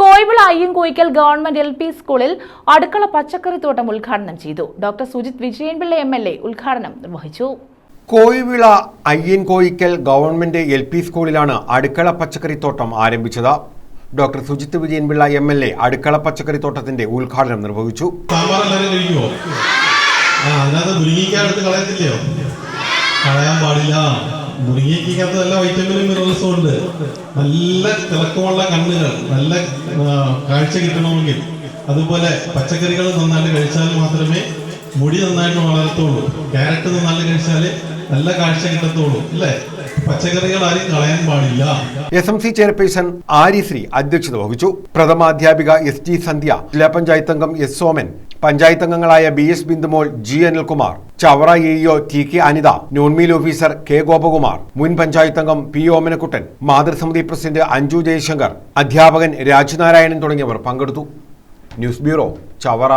Koyivila Ayyankoyikkal government L P സ്കൂളിൽ അടുക്കള പച്ചക്കറി തോട്ടം ഉദ്ഘാടനം ചെയ്തു. Doctor Sujith Vijayanpillai M L A ഉദ്ഘാടനം നിർവഹിച്ചു. Koyivila Ayyankoyikkal government L P സ്കൂളിലാണ് അടുക്കള പച്ചക്കറി തോട്ടം ആരംഭിച്ചത്. Doctor Sujith Vijayanpillai M L A അടുക്കള പച്ചക്കറിത്തോട്ടത്തിന്റെ ഉദ്ഘാടനം നിർവഹിച്ചു. കളയത്തില്ലയോ? കളയാൻ പാടില്ല. മുരിങ്ങയ്ക്കകത്ത് നല്ല വൈറ്റമിനും മിനറൽസും ഉണ്ട് നല്ല തിളക്കമുള്ള കണ്ണുകൾ നല്ല കാഴ്ച കിട്ടണമെങ്കിൽ. അതുപോലെ പച്ചക്കറികൾ നന്നായിട്ട് കഴിച്ചാൽ മാത്രമേ മുടി നന്നായിട്ട് വളരത്തുള്ളൂ. ക്യാരറ്റ് നന്നായിട്ട് കഴിച്ചാൽ നല്ല കാഴ്ച കിട്ടത്തുള്ളൂ അല്ലേ? പച്ചക്കറികൾ ആരും കളയാൻ പാടില്ല. S M C chairperson Aryasree അധ്യക്ഷത വഹിച്ചു. പ്രഥമാധ്യാപിക എസ് ടി സന്ധ്യ ജില്ലാ പഞ്ചായത്ത് അംഗം എസ് സോമൻ പഞ്ചായത്ത് അംഗങ്ങളായ B S Bindumol G Anilkumar. Chavara E T K Anitha noon meal officer K Gopakumar മുൻ പഞ്ചായത്ത് അംഗം പി ഓമനക്കുട്ടൻ മാതൃസമിതി പ്രസിഡന്റ് അഞ്ജു ജയശങ്കർ അധ്യാപകൻ രാജ്നാരായണൻ തുടങ്ങിയവർ പങ്കെടുത്തു. News bureau Chavara.